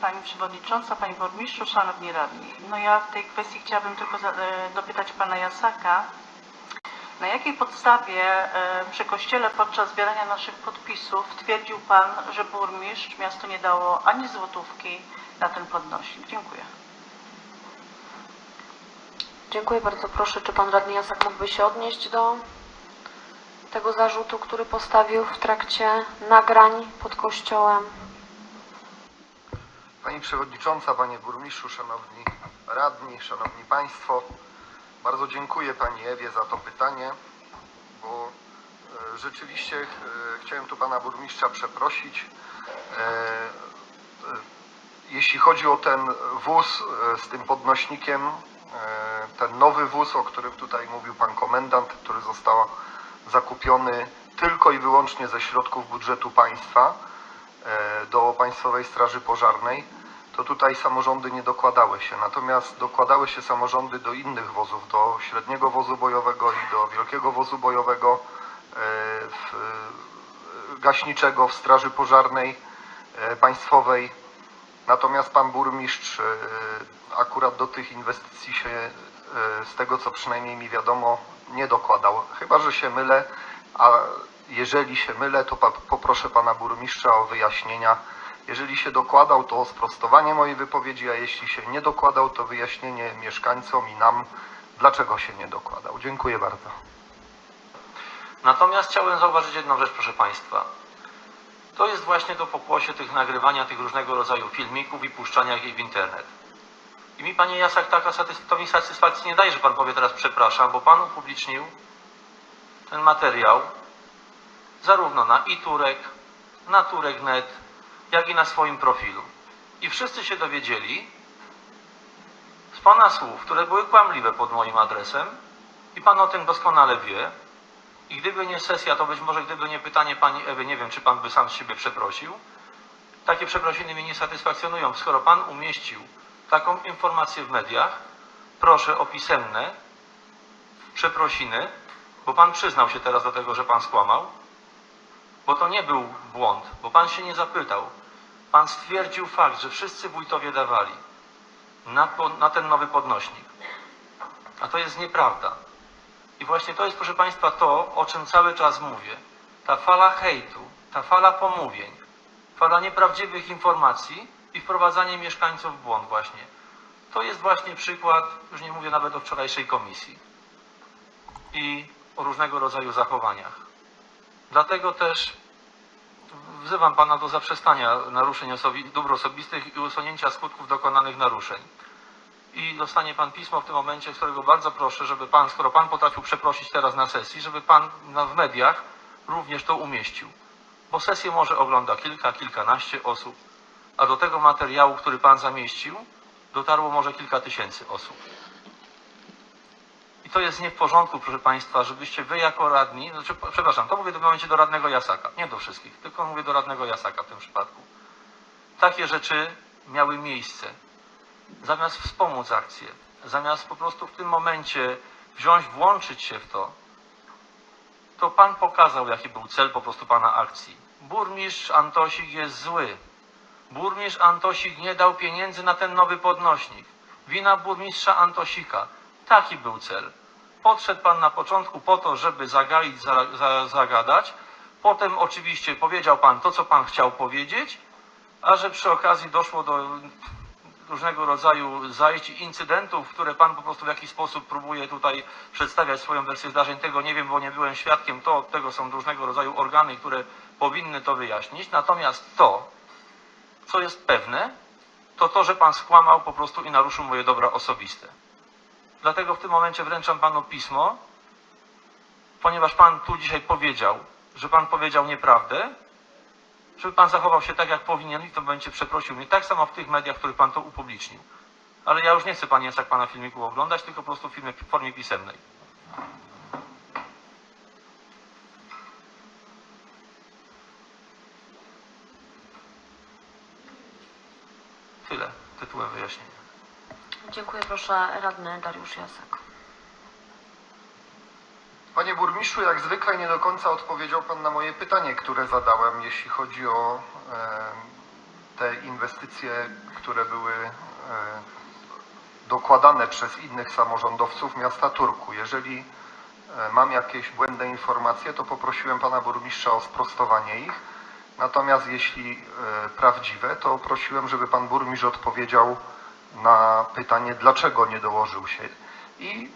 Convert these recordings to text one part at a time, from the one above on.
Pani Przewodnicząca, Panie Burmistrzu, Szanowni Radni. No ja w tej kwestii chciałabym tylko e, dopytać Pana Jasaka, na jakiej podstawie e, przy Kościele podczas zbierania naszych podpisów twierdził Pan, że burmistrz miasto nie dało ani złotówki na ten podnośnik? Dziękuję. Dziękuję bardzo. Proszę, czy pan radny Jasak mógłby się odnieść do tego zarzutu, który postawił w trakcie nagrań pod kościołem? Pani Przewodnicząca, Panie Burmistrzu, Szanowni Radni, Szanowni Państwo, bardzo dziękuję Pani Ewie za to pytanie, bo e, rzeczywiście e, chciałem tu Pana Burmistrza przeprosić. E, Jeśli chodzi o ten wóz z tym podnośnikiem, ten nowy wóz, o którym tutaj mówił Pan Komendant, który został zakupiony tylko i wyłącznie ze środków budżetu państwa, do Państwowej Straży Pożarnej, to tutaj samorządy nie dokładały się. Natomiast dokładały się samorządy do innych wozów, do średniego wozu bojowego i do wielkiego wozu bojowego, e, w, e, gaśniczego w Straży Pożarnej e, Państwowej. Natomiast Pan Burmistrz akurat do tych inwestycji się, z tego co przynajmniej mi wiadomo, nie dokładał. Chyba, że się mylę, a jeżeli się mylę, to poproszę Pana Burmistrza o wyjaśnienia. Jeżeli się dokładał, to sprostowanie mojej wypowiedzi, a jeśli się nie dokładał, to wyjaśnienie mieszkańcom i nam, dlaczego się nie dokładał. Dziękuję bardzo. Natomiast chciałem zauważyć jedną rzecz, proszę Państwa. To jest właśnie to pokłosie tych nagrywania tych różnego rodzaju filmików i puszczania ich w internet. I mi Panie Jasak taka satys- to mi satysfakcji nie daje, że Pan powie teraz przepraszam, bo Pan upublicznił ten materiał zarówno na iTurek, na Turek.net, jak i na swoim profilu. I wszyscy się dowiedzieli z Pana słów, które były kłamliwe pod moim adresem i Pan o tym doskonale wie, i gdyby nie sesja, to być może gdyby nie pytanie pani Ewy, nie wiem, czy pan by sam z siebie przeprosił. Takie przeprosiny mnie nie satysfakcjonują. Skoro pan umieścił taką informację w mediach, proszę o pisemne przeprosiny, bo pan przyznał się teraz do tego, że pan skłamał, bo to nie był błąd, bo pan się nie zapytał. Pan stwierdził fakt, że wszyscy wójtowie dawali na, na ten nowy podnośnik. A to jest nieprawda. I właśnie to jest, proszę Państwa, to, o czym cały czas mówię. Ta fala hejtu, ta fala pomówień, fala nieprawdziwych informacji i wprowadzanie mieszkańców w błąd właśnie. To jest właśnie przykład, już nie mówię nawet o wczorajszej komisji i o różnego rodzaju zachowaniach. Dlatego też wzywam Pana do zaprzestania naruszeń osobi- dóbr osobistych i usunięcia skutków dokonanych naruszeń i dostanie Pan pismo w tym momencie, którego bardzo proszę, żeby Pan, skoro Pan potrafił przeprosić teraz na sesji, żeby Pan w mediach również to umieścił. Bo sesję może ogląda kilka, kilkanaście osób, a do tego materiału, który Pan zamieścił, dotarło może kilka tysięcy osób. To jest nie w porządku, proszę Państwa, żebyście Wy jako radni, znaczy, przepraszam, to mówię w momencie do radnego Jasaka, nie do wszystkich, tylko mówię do radnego Jasaka w tym przypadku. Takie rzeczy miały miejsce zamiast wspomóc akcję, zamiast po prostu w tym momencie wziąć, włączyć się w to, to Pan pokazał, jaki był cel po prostu Pana akcji. Burmistrz Antosik jest zły. Burmistrz Antosik nie dał pieniędzy na ten nowy podnośnik. Wina burmistrza Antosika. Taki był cel. Podszedł Pan na początku po to, żeby zagaić, za, za, zagadać. Potem oczywiście powiedział Pan to, co Pan chciał powiedzieć, a że przy okazji doszło do różnego rodzaju zajść incydentów, które Pan po prostu w jakiś sposób próbuje tutaj przedstawiać swoją wersję zdarzeń. Tego nie wiem, bo nie byłem świadkiem. To od tego są różnego rodzaju organy, które powinny to wyjaśnić. Natomiast to, co jest pewne, to to, że Pan skłamał po prostu i naruszył moje dobra osobiste. Dlatego w tym momencie wręczam Panu pismo, ponieważ Pan tu dzisiaj powiedział, że Pan powiedział nieprawdę, żeby Pan zachował się tak, jak powinien i tym momencie przeprosił mnie. Tak samo w tych mediach, w których Pan to upublicznił. Ale ja już nie chcę, Panie Jasak, Pana filmiku oglądać, tylko po prostu w formie pisemnej. Tyle tytułem wyjaśnienia. Dziękuję. Proszę radny Dariusz Jasak. Panie burmistrzu, jak zwykle nie do końca odpowiedział Pan na moje pytanie, które zadałem, jeśli chodzi o e, te inwestycje, które były e, dokładane przez innych samorządowców miasta Turku. Jeżeli e, mam jakieś błędne informacje, to poprosiłem pana burmistrza o sprostowanie ich. Natomiast jeśli e, prawdziwe, to prosiłem, żeby pan burmistrz odpowiedział na pytanie, dlaczego nie dołożył się. I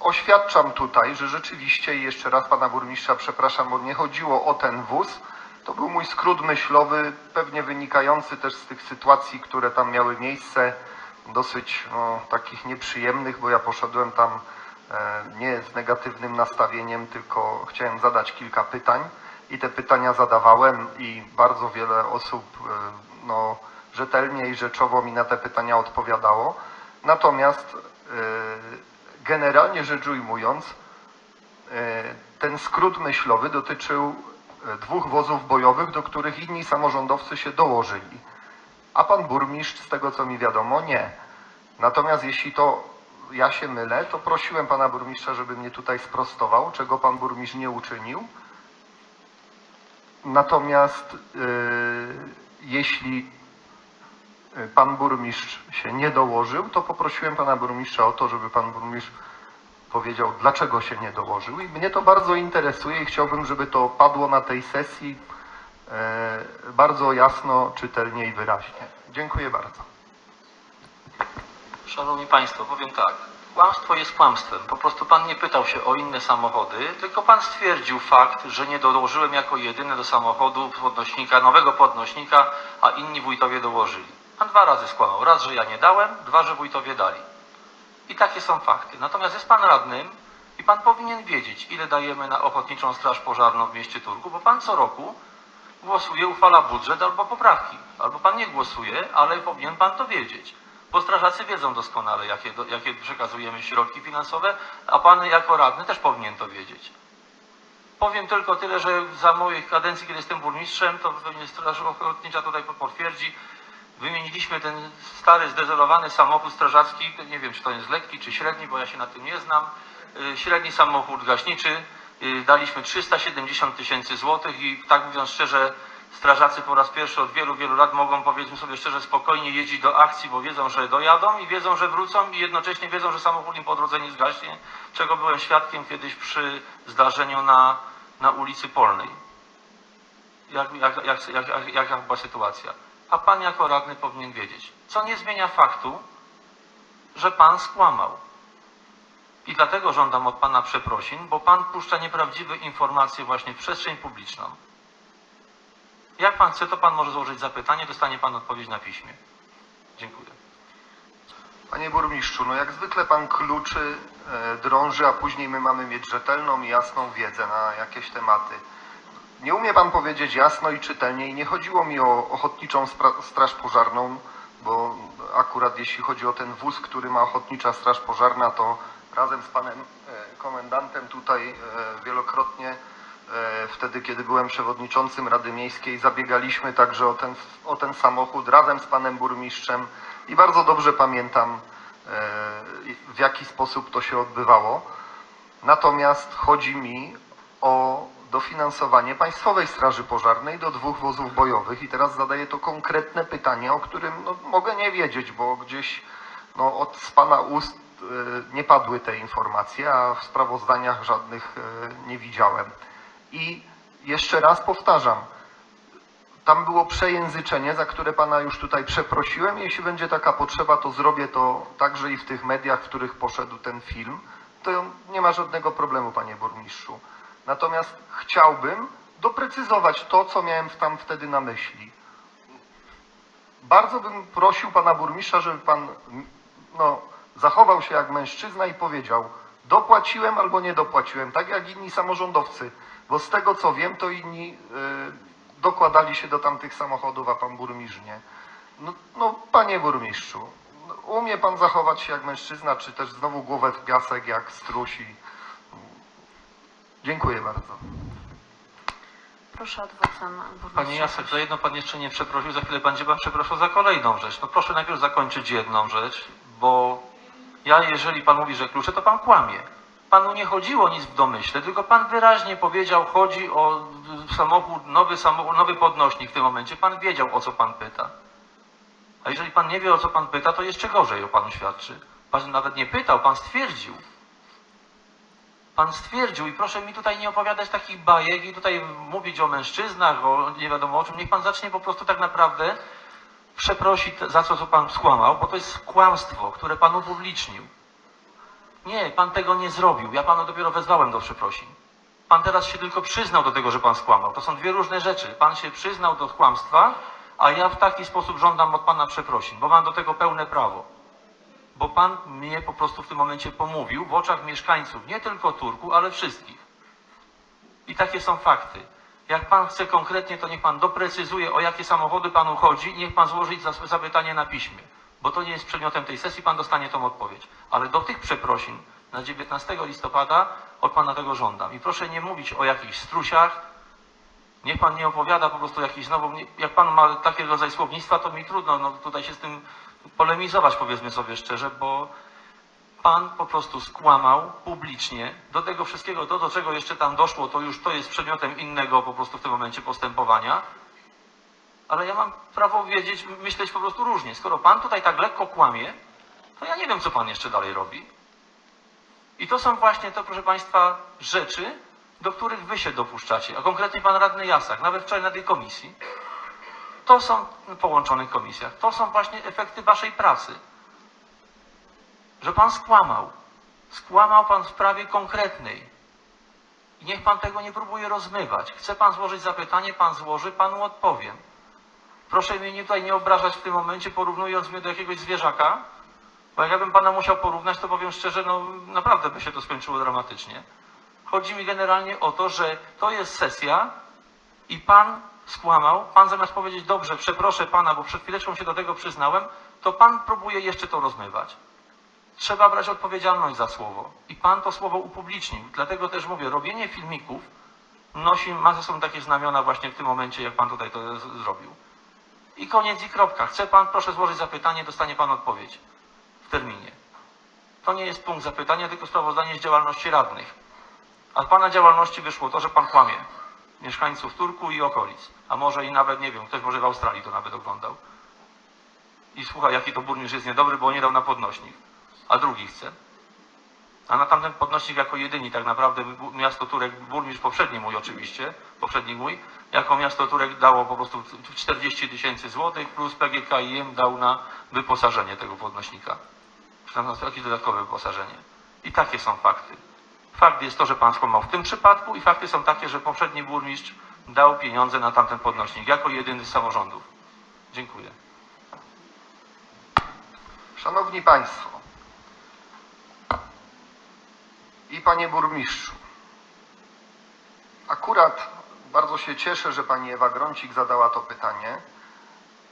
oświadczam tutaj, że rzeczywiście, jeszcze raz pana burmistrza przepraszam, bo nie chodziło o ten wóz, to był mój skrót myślowy, pewnie wynikający też z tych sytuacji, które tam miały miejsce, dosyć no, takich nieprzyjemnych, bo ja poszedłem tam e, nie z negatywnym nastawieniem, tylko chciałem zadać kilka pytań i te pytania zadawałem i bardzo wiele osób e, no, rzetelnie i rzeczowo mi na te pytania odpowiadało. Natomiast e, generalnie rzecz ujmując, e, ten skrót myślowy dotyczył e, dwóch wozów bojowych, do których inni samorządowcy się dołożyli. A pan burmistrz, z tego co mi wiadomo, nie. Natomiast jeśli to ja się mylę, to prosiłem pana burmistrza, żeby mnie tutaj sprostował, czego pan burmistrz nie uczynił. Natomiast yy, jeśli y, pan burmistrz się nie dołożył, to poprosiłem pana burmistrza o to, żeby pan burmistrz powiedział, dlaczego się nie dołożył. I mnie to bardzo interesuje i chciałbym, żeby to padło na tej sesji e, bardzo jasno, czytelnie i wyraźnie. Dziękuję bardzo. Szanowni Państwo, powiem tak. Kłamstwo jest kłamstwem. Po prostu Pan nie pytał się o inne samochody, tylko Pan stwierdził fakt, że nie dołożyłem jako jedyny do samochodu podnośnika, nowego podnośnika, a inni wójtowie dołożyli. Pan dwa razy skłamał. Raz, że ja nie dałem, dwa, że wójtowie dali. I takie są fakty. Natomiast jest Pan radnym i Pan powinien wiedzieć, ile dajemy na Ochotniczą Straż Pożarną w mieście Turku, bo Pan co roku głosuje, uchwala budżet albo poprawki. Albo Pan nie głosuje, ale powinien Pan to wiedzieć. Bo strażacy wiedzą doskonale, jakie, jakie przekazujemy środki finansowe, a Pan jako radny też powinien to wiedzieć. Powiem tylko tyle, że za moich kadencji, kiedy jestem burmistrzem, to pewnie Straż Ochotnicza tutaj potwierdzi, wymieniliśmy ten stary, zdezelowany samochód strażacki, nie wiem, czy to jest lekki, czy średni, bo ja się na tym nie znam, Y, średni samochód gaśniczy, y, daliśmy 370 tysięcy złotych i tak mówiąc szczerze, strażacy po raz pierwszy od wielu, wielu lat mogą, powiedzmy sobie szczerze, spokojnie jeździć do akcji, bo wiedzą, że dojadą i wiedzą, że wrócą i jednocześnie wiedzą, że samochód im po drodze nie zgaśnie, czego byłem świadkiem kiedyś przy zdarzeniu na, na ulicy Polnej. Jak, jak, jak, jak, jak, jaka była sytuacja. A pan jako radny powinien wiedzieć, co nie zmienia faktu, że pan skłamał. I dlatego żądam od pana przeprosin, bo pan puszcza nieprawdziwe informacje właśnie w przestrzeń publiczną. Jak pan chce, to pan może złożyć zapytanie, dostanie pan odpowiedź na piśmie. Dziękuję. Panie burmistrzu, no jak zwykle pan kluczy, e, drąży, a później my mamy mieć rzetelną i jasną wiedzę na jakieś tematy. Nie umie pan powiedzieć jasno i czytelnie i nie chodziło mi o Ochotniczą Straż Pożarną, bo akurat jeśli chodzi o ten wóz, który ma Ochotnicza Straż Pożarna, to razem z panem e, komendantem tutaj e, wielokrotnie e, wtedy, kiedy byłem przewodniczącym Rady Miejskiej, zabiegaliśmy także o ten, o ten samochód razem z panem burmistrzem i bardzo dobrze pamiętam, w jaki sposób to się odbywało. Natomiast chodzi mi o dofinansowanie Państwowej Straży Pożarnej do dwóch wozów bojowych i teraz zadaję to konkretne pytanie, o którym no, mogę nie wiedzieć, bo gdzieś no, od z Pana ust e, nie padły te informacje, a w sprawozdaniach żadnych e, nie widziałem. I jeszcze raz powtarzam, tam było przejęzyczenie, za które Pana już tutaj przeprosiłem. Jeśli będzie taka potrzeba, to zrobię to także i w tych mediach, w których poszedł ten film. To nie ma żadnego problemu, Panie Burmistrzu. Natomiast chciałbym doprecyzować to, co miałem tam wtedy na myśli. Bardzo bym prosił Pana Burmistrza, żeby Pan no, zachował się jak mężczyzna i powiedział dopłaciłem albo nie dopłaciłem, tak jak inni samorządowcy, bo z tego co wiem, to inni y, dokładali się do tamtych samochodów, a Pan Burmistrz nie. No, no Panie Burmistrzu, no, umie Pan zachować się jak mężczyzna, czy też znowu głowę w piasek jak strusi. Dziękuję bardzo. Proszę burmistrza. Panie Jacek, za jedno pan jeszcze nie przeprosił, za chwilę będzie pan przepraszał za kolejną rzecz. No proszę najpierw zakończyć jedną rzecz, bo ja, jeżeli pan mówi, że klucze, to pan kłamie. Panu nie chodziło nic w domyśle, tylko pan wyraźnie powiedział, chodzi o samochód, nowy samochód, nowy podnośnik w tym momencie. Pan wiedział, o co pan pyta. A jeżeli pan nie wie, o co pan pyta, to jeszcze gorzej o panu świadczy. Pan nawet nie pytał, pan stwierdził. Pan stwierdził i proszę mi tutaj nie opowiadać takich bajek i tutaj mówić o mężczyznach, o nie wiadomo o czym. Niech pan zacznie po prostu tak naprawdę przeprosić za co, co pan skłamał, bo to jest kłamstwo, które pan upublicznił. Nie, pan tego nie zrobił. Ja panu dopiero wezwałem do przeprosin. Pan teraz się tylko przyznał do tego, że pan skłamał. To są dwie różne rzeczy. Pan się przyznał do kłamstwa, a ja w taki sposób żądam od pana przeprosin, bo mam do tego pełne prawo. Bo pan mnie po prostu w tym momencie pomówił w oczach mieszkańców, nie tylko Turku, ale wszystkich. I takie są fakty. Jak pan chce konkretnie, to niech pan doprecyzuje, o jakie samochody panu chodzi i niech pan złoży zapytanie na piśmie. Bo to nie jest przedmiotem tej sesji, pan dostanie tą odpowiedź. Ale do tych przeprosin na 19 listopada od pana tego żądam. I proszę nie mówić o jakichś strusiach, Niech pan nie opowiada po prostu jakiś znowu, jak pan ma taki rodzaj słownictwa, to mi trudno no, tutaj się z tym polemizować, powiedzmy sobie szczerze, bo pan po prostu skłamał publicznie. Do tego wszystkiego, to do czego jeszcze tam doszło, to już to jest przedmiotem innego po prostu w tym momencie postępowania. Ale ja mam prawo wiedzieć, myśleć po prostu różnie. Skoro pan tutaj tak lekko kłamie, to ja nie wiem, co pan jeszcze dalej robi. I to są właśnie to, proszę Państwa, rzeczy, do których Wy się dopuszczacie, a konkretnie Pan Radny Jasak, nawet wczoraj na tej komisji. To są w połączonych komisjach, to są właśnie efekty Waszej pracy. Że Pan skłamał. Skłamał Pan w sprawie konkretnej. I niech Pan tego nie próbuje rozmywać. Chce Pan złożyć zapytanie, Pan złoży, Panu odpowiem. Proszę mnie nie- tutaj nie obrażać w tym momencie, porównując mnie do jakiegoś zwierzaka, bo jak ja bym Pana musiał porównać, to powiem szczerze, no naprawdę by się to skończyło dramatycznie. Chodzi mi generalnie o to, że to jest sesja i pan skłamał. Pan zamiast powiedzieć, dobrze, przeproszę pana, bo przed chwileczką się do tego przyznałem, to pan próbuje jeszcze to rozmywać. Trzeba brać odpowiedzialność za słowo. I pan to słowo upublicznił. Dlatego też mówię, robienie filmików nosi, ma ze sobą takie znamiona właśnie w tym momencie, jak pan tutaj to zrobił. I koniec i kropka. Chce pan, proszę złożyć zapytanie, dostanie pan odpowiedź w terminie. To nie jest punkt zapytania, tylko sprawozdanie z działalności radnych. A z Pana działalności wyszło to, że Pan kłamie mieszkańców Turku i okolic. A może i nawet, nie wiem, ktoś może w Australii to nawet oglądał. I słucha, jaki to burmistrz jest niedobry, bo nie dał na podnośnik. A drugi chce. A na tamten podnośnik jako jedyni tak naprawdę miasto Turek, burmistrz poprzedni mój oczywiście, poprzedni mój, jako miasto Turek dało po prostu 40 tysięcy złotych plus PGKiM dał na wyposażenie tego podnośnika. Czy jakieś dodatkowe wyposażenie. I takie są fakty. Fakt jest to, że pan skłamał w tym przypadku i fakty są takie, że poprzedni burmistrz dał pieniądze na tamten podnośnik jako jedyny z samorządów. Dziękuję. Szanowni Państwo i Panie Burmistrzu, akurat bardzo się cieszę, że Pani Ewa Grącik zadała to pytanie,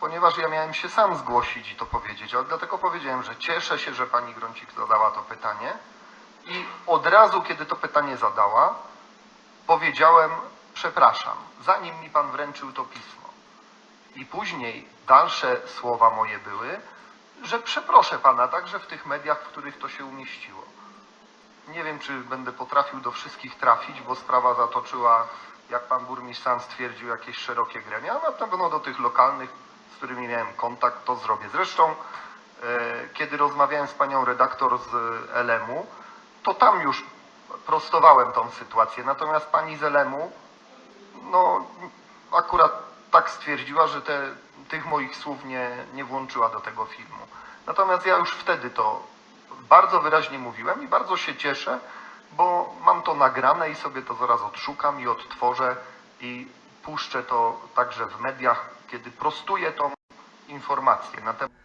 ponieważ ja miałem się sam zgłosić i to powiedzieć, ale dlatego powiedziałem, że cieszę się, że Pani Grącik zadała to pytanie i od razu, kiedy to pytanie zadała, powiedziałem przepraszam, zanim mi Pan wręczył to pismo. I później dalsze słowa moje były, że przeproszę pana także w tych mediach, w których to się umieściło. Nie wiem, czy będę potrafił do wszystkich trafić, bo sprawa zatoczyła, jak pan burmistrz sam stwierdził, jakieś szerokie gremia. Na pewno do tych lokalnych, z którymi miałem kontakt, to zrobię. Zresztą, e, kiedy rozmawiałem z panią redaktor z LM-u, to tam już prostowałem tą sytuację. Natomiast pani z LM-u, no akurat tak stwierdziła, że te, tych moich słów nie, nie włączyła do tego filmu. Natomiast ja już wtedy to bardzo wyraźnie mówiłem i bardzo się cieszę, bo mam to nagrane i sobie to zaraz odszukam i odtworzę i puszczę to także w mediach, kiedy prostuję tą informację na temat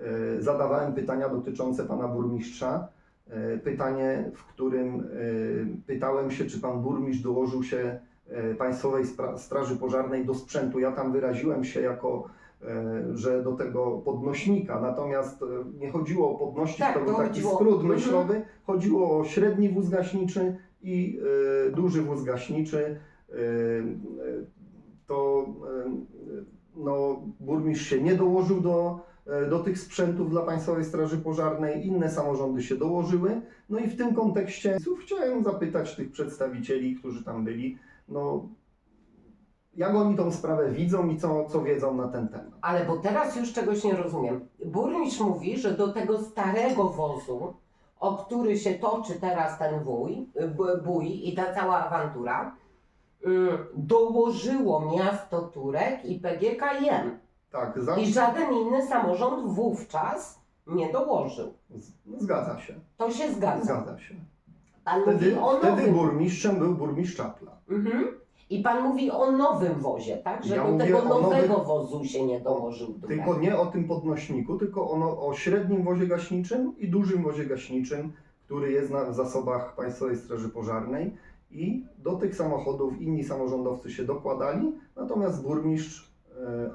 E, zadawałem pytania dotyczące pana burmistrza. E, Pytanie, w którym e, pytałem się, czy pan burmistrz dołożył się e, Państwowej Straży Pożarnej do sprzętu. Ja tam wyraziłem się jako, że do tego podnośnika, natomiast nie chodziło o podnośnik, Tak, to był taki chodziło- skrót Mhm. myślowy. Chodziło o średni wóz gaśniczy i e, duży wóz gaśniczy. E, To e, no, burmistrz się nie dołożył do do tych sprzętów dla Państwowej Straży Pożarnej, inne samorządy się dołożyły. No i w tym kontekście chciałem zapytać tych przedstawicieli, którzy tam byli, no jak oni tą sprawę widzą i co, co wiedzą na ten temat. Ale bo teraz już czegoś nie rozumiem. Burmistrz mówi, że do tego starego wozu, o który się toczy teraz ten wuj, bój i ta cała awantura, mm, dołożyło miasto Turek i PGKM. Tak, za... I żaden inny samorząd wówczas nie dołożył. z- zgadza się, To się zgadza. zgadza się. Pan Wtedy, mówi o wtedy nowym. burmistrzem był burmistrz Czapla. Mhm. I pan mówi o nowym wozie, tak? Że Ja do mówię tego o nowego nowym- wozu się nie dołożył. Tylko nie o tym podnośniku, tylko ono, o średnim wozie gaśniczym i dużym wozie gaśniczym, który jest na, w zasobach Państwowej Straży Pożarnej i do tych samochodów inni samorządowcy się dokładali, natomiast burmistrz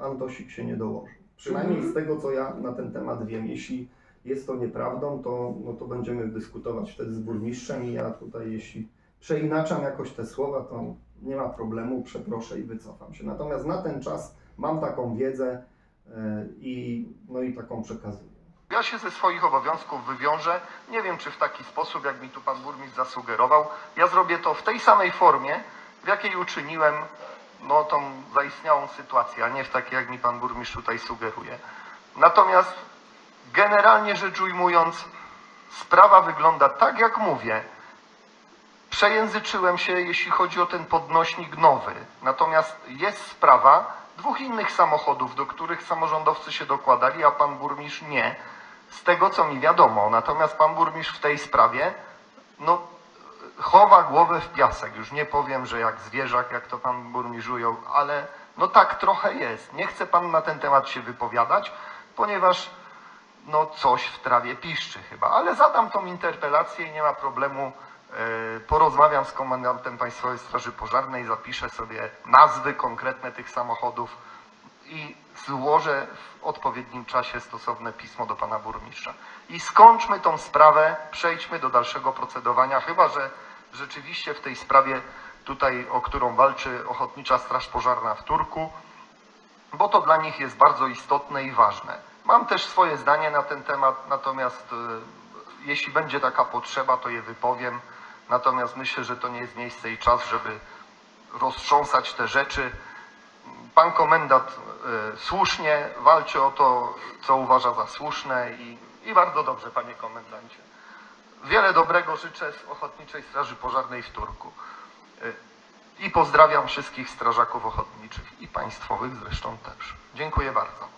Antosik się nie dołożył. Przynajmniej Mhm. z tego, co ja na ten temat wiem. Jeśli jest to nieprawdą, to, no to będziemy dyskutować wtedy z burmistrzem i ja tutaj, jeśli przeinaczam jakoś te słowa, to nie ma problemu, przeproszę i wycofam się. Natomiast na ten czas mam taką wiedzę e, i, no i taką przekazuję. Ja się ze swoich obowiązków wywiążę. Nie wiem, czy w taki sposób, jak mi tu pan burmistrz zasugerował. Ja zrobię to w tej samej formie, w jakiej uczyniłem no, tą zaistniałą sytuację, a nie w takiej, jak mi pan burmistrz tutaj sugeruje. Natomiast generalnie rzecz ujmując, sprawa wygląda tak, jak mówię. Przejęzyczyłem się, jeśli chodzi o ten podnośnik nowy. Natomiast jest sprawa dwóch innych samochodów, do których samorządowcy się dokładali, a pan burmistrz nie. Z tego, co mi wiadomo. Natomiast pan burmistrz w tej sprawie, no, chowa głowę w piasek. Już nie powiem, że jak zwierzak, jak to pan burmistrz ujął, ale no tak trochę jest. Nie chce pan na ten temat się wypowiadać, ponieważ no coś w trawie piszczy chyba. Ale zadam tą interpelację i nie ma problemu. E, Porozmawiam z komendantem Państwowej Straży Pożarnej, zapiszę sobie nazwy konkretne tych samochodów i złożę w odpowiednim czasie stosowne pismo do pana burmistrza. I skończmy tą sprawę, przejdźmy do dalszego procedowania, chyba że rzeczywiście w tej sprawie tutaj, o którą walczy Ochotnicza Straż Pożarna w Turku, bo to dla nich jest bardzo istotne i ważne. Mam też swoje zdanie na ten temat, natomiast e, jeśli będzie taka potrzeba, to je wypowiem. Natomiast myślę, że to nie jest miejsce i czas, żeby roztrząsać te rzeczy. Pan komendant e, słusznie walczy o to, co uważa za słuszne i, i bardzo dobrze, panie komendancie. Wiele dobrego życzę z Ochotniczej Straży Pożarnej w Turku. E, I pozdrawiam wszystkich strażaków ochotniczych i państwowych zresztą też. Dziękuję bardzo.